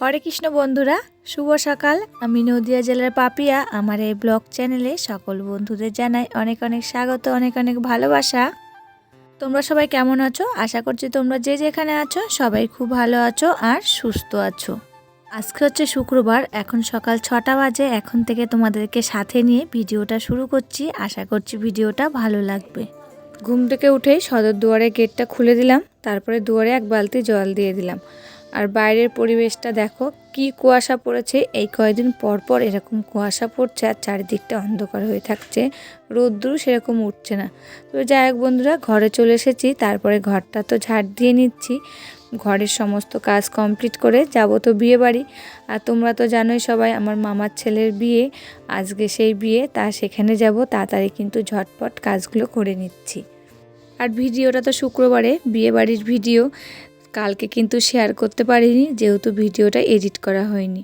হরে কৃষ্ণ বন্ধুরা, শুভ সকাল। আমি নদিয়া জেলার পাপিয়া। আমার এই ব্লগ চ্যানেলে সকল বন্ধুদের জানাই অনেক অনেক স্বাগত, অনেক অনেক ভালোবাসা। তোমরা সবাই কেমন আছো? আশা করছি তোমরা যে যেখানে আছো, সবাই খুব ভালো আছো আর সুস্থ আছো। আজকে হচ্ছে শুক্রবার, এখন সকাল ছটা বাজে। এখন থেকে তোমাদেরকে সাথে নিয়ে ভিডিওটা শুরু করছি। আশা করছি ভিডিওটা ভালো লাগবে। ঘুম থেকে উঠেই সদর দুয়ারে গেটটা খুলে দিলাম। তারপরে দুয়ারে এক বালতি জল দিয়ে দিলাম। আর বাইরের পরিবেশটা দেখো, কি কুয়াশা পড়েছে। এই কয়েকদিন পর পর এরকম কুয়াশা পড়ছে আর চারিদিকটা অন্ধকার হয়ে থাকছে। রোদ্দুর সেরকম উঠছে না। তো যাই হোক বন্ধুরা, ঘরে চলে এসেছি, তারপরে ঘরটা তো ঝাড় দিয়ে নিচ্ছি। ঘরের সমস্ত কাজ কমপ্লিট করে যাব তো বিয়ে বাড়ি। আর তোমরা তো জানোই সবাই, আমার মামার ছেলের বিয়ে, আজকে সেই বিয়ে, তা সেখানে যাব, তাড়াতাড়ি কিন্তু ঝটপট কাজগুলো করে নিচ্ছি। আর ভিডিওটা তো শুক্রবারে, বিয়ে বাড়ির ভিডিও। কালকে কিন্তু শেয়ার করতে পারিনি, যেহেতু ভিডিওটা এডিট করা হয়নি।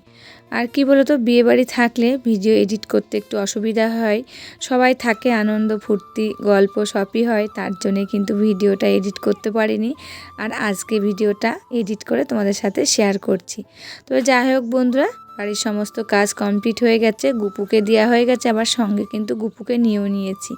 আর কি বলতো বিয়ে বাড়ি থাকলে ভিডিও এডিট করতে একটু অসুবিধা হয়। সবাই থাকে, আনন্দ, ফুর্তি, গল্প, সবই হয়, তার জন্যে কিন্তু ভিডিওটা এডিট করতে পারিনি। আর আজকে ভিডিওটা এডিট করে তোমাদের সাথে শেয়ার করছি। তবে যাই হোক বন্ধুরা বাড়ির সমস্ত কাজ কমপ্লিট হয়ে গেছে, গুপুকে দেওয়া হয়ে গেছে, আবার সঙ্গে কিন্তু গুপুকে নিয়েও নিয়েছি।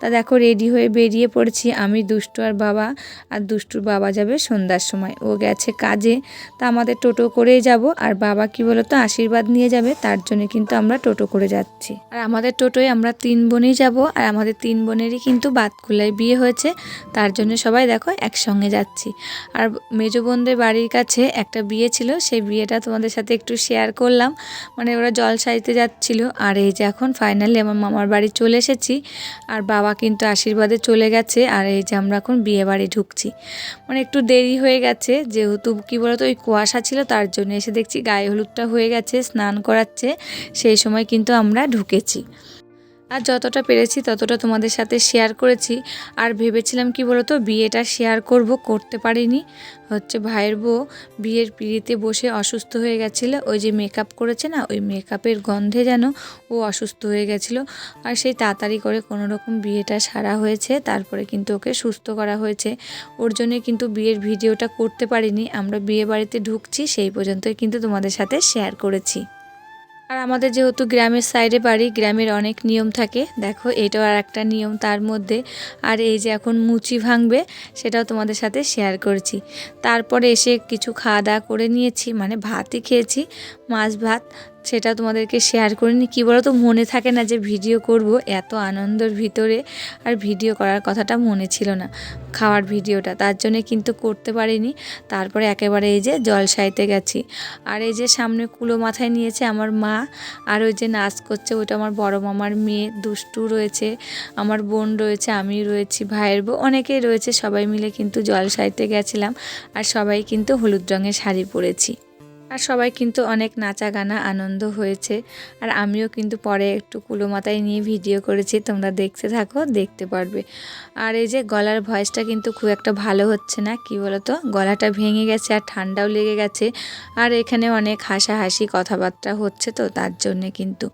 তা দেখো রেডি হয়ে বেরিয়ে পড়েছি আমি, দুষ্টু আর বাবা, আর দুষ্টুর বাবা যাবে সন্ধ্যার সময়। ও গেছে কাজে, তা আমাদের টোটো করেই যাব, আর বাবা কি বলতো, আশীর্বাদ নিয়ে যাবে, তার জন্য কিন্তু আমরা টোটো করে যাচ্ছি। আর আমাদের টোটোয় আমরা তিন বোনেই যাব, আর আমাদের তিন বোনেরই কিন্তু বাতকুলায় বিয়ে হয়েছে, তার জন্য সবাই দেখো একসঙ্গে যাচ্ছি। আর মেজো বোনদের বাড়ির কাছে একটা বিয়ে ছিল, সেই বিয়েটা তোমাদের সাথে একটু শেয়ার করলাম। মানে ওরা জল সাইতে যাচ্ছিল। আর এই যে এখন ফাইনালি আমার মামার বাড়ি চলে এসেছি। আর বাবা কিন্তু আশীর্বাদে চলে গেছে। আর এই যে আমরা এখন বিয়ে বাড়ি ঢুকছি। মানে একটু দেরি হয়ে গেছে। যেহেতু কী বলতো, ওই কুয়াশা ছিল, তার জন্য এসে দেখছি গায়ে হলুদটা হয়ে গেছে, স্নান করাচ্ছে। সেই সময় কিন্তু আমরা ঢুকেছি। আর যতটা পেরেছি ততটা তোমাদের সাথে শেয়ার করেছি। আর ভেবেছিলাম কি বলতো, বিয়েটা শেয়ার করব, করতে পারিনি। হচ্ছে ভাইয়ের বউ বিয়ের পিড়িতে বসে অসুস্থ হয়ে গেছিল। ওই যে মেকআপ করেছে না, ওই মেকআপের গন্ধে যেন ও অসুস্থ হয়ে গেছিল। আর সেই তাড়াতাড়ি করে কোনো রকম বিয়েটা সারা হয়েছে। তারপরে কিন্তু ওকে সুস্থ করা হয়েছে। ওর জন্য কিন্তু বিয়ের ভিডিওটা করতে পারিনি। আমরা বিয়ে বাড়িতে ঢুকছি, সেই পর্যন্তই কিন্তু তোমাদের সাথে শেয়ার করেছি। আর আমাদের যেহেতু গ্রামের সাইডে বাড়ি, গ্রামের অনেক নিয়ম থাকে। দেখো, এটাও আর একটা নিয়ম তার মধ্যে। আর এই যে এখন মুচি ভাঙবে, সেটাও তোমাদের সাথে শেয়ার করছি। তারপরে এসে কিছু খাওয়া দাওয়া করে নিয়েছি মানে ভাতই খেয়েছি, মাছ ভাত। সেটা তোমাদেরকে শেয়ার করিনি। কী বলো তো মনে থাকে না যে ভিডিও করব এত আনন্দের ভিতরে। আর ভিডিও করার কথাটা মনে ছিল না খাওয়ার ভিডিওটা তার জন্যে কিন্তু করতে পারিনি। তারপরে একেবারে এই যে জলসাইতে গেছি। আর এই যে সামনে কুলো মাথায় নিয়েছে আমার মা। আর ওই যে নাচ করছে, ওইটা আমার বড় মামার মেয়ে। দুষ্টু রয়েছে, আমার বোন রয়েছে, আমি রয়েছি, ভাইয়ের বউ। অনেকেই রয়েছে, সবাই মিলে কিন্তু জলসাইতে গেছিলাম। আর সবাই কিন্তু হলুদ রঙের শাড়ি পরেছি। আর সবাই কিন্তু অনেক নাচা গানা আনন্দ হয়েছে। আর আমিও কিন্তু পরে একটু কুলো মাথায় নিয়ে ভিডিও করেছি, তোমরা দেখতে থাকো, দেখতে পারবে। আর এই যে গলার ভয়েসটা কিন্তু খুব একটা ভালো হচ্ছে না, কি বলতো? গলাটা ভেঙে গেছে আর ঠান্ডাও লেগে গেছে। আর এখানে অনেক হাসাহাসি কথাবার্তা হচ্ছে তো, তার জন্যে কিন্তু।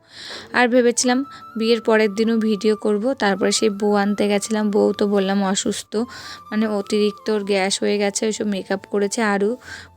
আর ভেবেছিলাম বিয়ের পরের দিনও ভিডিও করব, তারপরে সেই বউ আনতে গেছিলাম। বউ তো বললাম অসুস্থ মানে অতিরিক্ত ওর গ্যাস হয়ে গেছে, ওইসব মেকআপ করেছে, আরও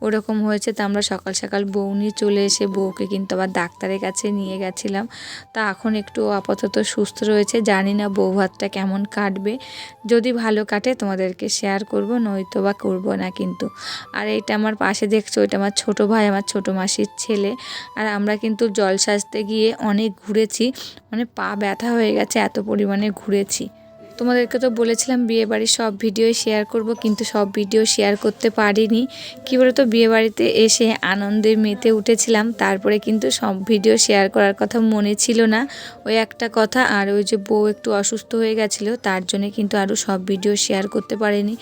ওরকম হয়েছে, তা আমরা সকাল সকাল বউ নিয়ে চলে এসে বউকে কিন্তু আবার ডাক্তারের কাছে নিয়ে গেছিলাম। তা এখন একটু আপাতত সুস্থ রয়েছে। জানি না বউ ভাতটা কেমন কাটবে। যদি ভালো কাটে তোমাদেরকে শেয়ার করব, নয়তো বা করব না কিন্তু। আর এইটা আমার পাশে দেখছ, এটা আমার ছোট ভাই, আমার ছোট মাসির ছেলে। আর আমরা কিন্তু জল সাজতে গিয়ে অনেক ঘুরেছি। মানে পা ব্যথা হয়ে গেছে, এত পরিমাণে ঘুরেছি। তোমাদেরকে তো বলেছিলাম বিয়ে বাড়ির সব ভিডিও শেয়ার করব, কিন্তু সব ভিডিও শেয়ার করতে পারিনি। কী বলতো, বিয়ে বাড়িতে এসে আনন্দে মেতে উঠেছিলাম, তারপরে কিন্তু সব ভিডিও শেয়ার করার কথা মনে ছিল না। ওই একটা কথা, আর ওই যে বউ একটু অসুস্থ হয়ে গেছিল, তার জন্যে কিন্তু আরও সব ভিডিও শেয়ার করতে পারিনি।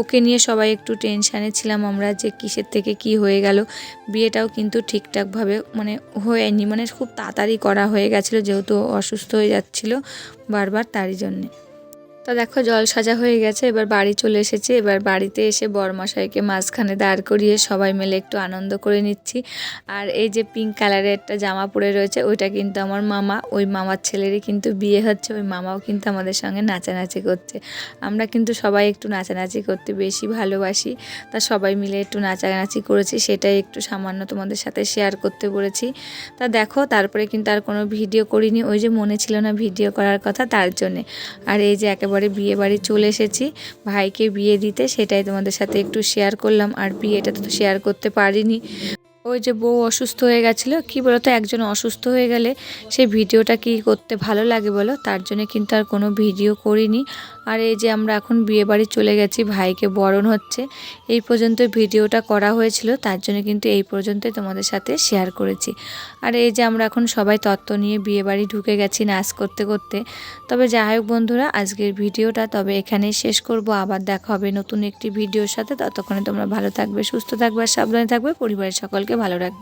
ওকে নিয়ে সবাই একটু টেনশানে ছিলাম আমরা যে কিসের থেকে কি হয়ে গেল। বিয়েটাও কিন্তু ঠিকঠাকভাবে মানে হয়নি মানে খুব তাড়াতাড়ি করা হয়ে গেছিল, যেহেতু অসুস্থ হয়ে যাচ্ছিল বারবার তারই জন্যে। তা দেখো, জল সাজা হয়ে গেছে, এবার বাড়ি চলে এসেছি। এবার বাড়িতে এসে বরমশাইকে মাঝখানে দাঁড় করিয়ে সবাই মিলে একটু আনন্দ করে নিচ্ছি। আর এই যে পিঙ্ক কালারের একটা জামা পরে রয়েছে, ওইটা কিন্তু আমার মামা। ওই মামার ছেলেরই কিন্তু বিয়ে হচ্ছে, ওই মামাও কিন্তু আমাদের সঙ্গে নাচানাচি করছে। আমরা কিন্তু সবাই একটু নাচানাচি করতে বেশি ভালোবাসি। তা সবাই মিলে একটু নাচানাচি করেছি, সেটাই একটু সামান্য তোমাদের সাথে শেয়ার করতে বলেছি। তা দেখো, তারপরে কিন্তু আর কোনো ভিডিও করিনি। ওই যে মনে ছিল না ভিডিও করার কথা, তার জন্যে। আর এই যে একেবারে বিয়ে বাড়ি চলে এসেছি। ভাইকে বিয়ে দিতে সেটাই তোমাদের সাথে একটু শেয়ার করলাম। আর বিয়েটা তো শেয়ার করতে পারিনি। ওই যে বউ অসুস্থ হয়ে গেছিল, কি বলতো, একজন অসুস্থ হয়ে গেলে সেই ভিডিওটা কি করতে ভালো লাগে বলো? তার জন্য কিন্তু আর কোনো ভিডিও করিনি। আর এই যে আমরা এখন বিয়ে বাড়ি চলে গেছি, ভাইকে বরণ হচ্ছে, এই পর্যন্ত ভিডিওটা করা হয়েছিল, তার জন্য কিন্তু এই পর্যন্তই তোমাদের সাথে শেয়ার করেছি। আর এই যে আমরা এখন সবাই তত্ত্ব নিয়ে বিয়ে বাড়ি ঢুকে গেছি নাচ করতে করতে। তবে যাই হোক বন্ধুরা, আজকের ভিডিওটা তবে এখানেই শেষ করব। আবার দেখা হবে নতুন একটি ভিডিওর সাথে। ততক্ষণে তোমরা ভালো থাকবে, সুস্থ থাকবে, আর সাবধানে থাকবে পরিবারের সকলকে। ভালো রাখবে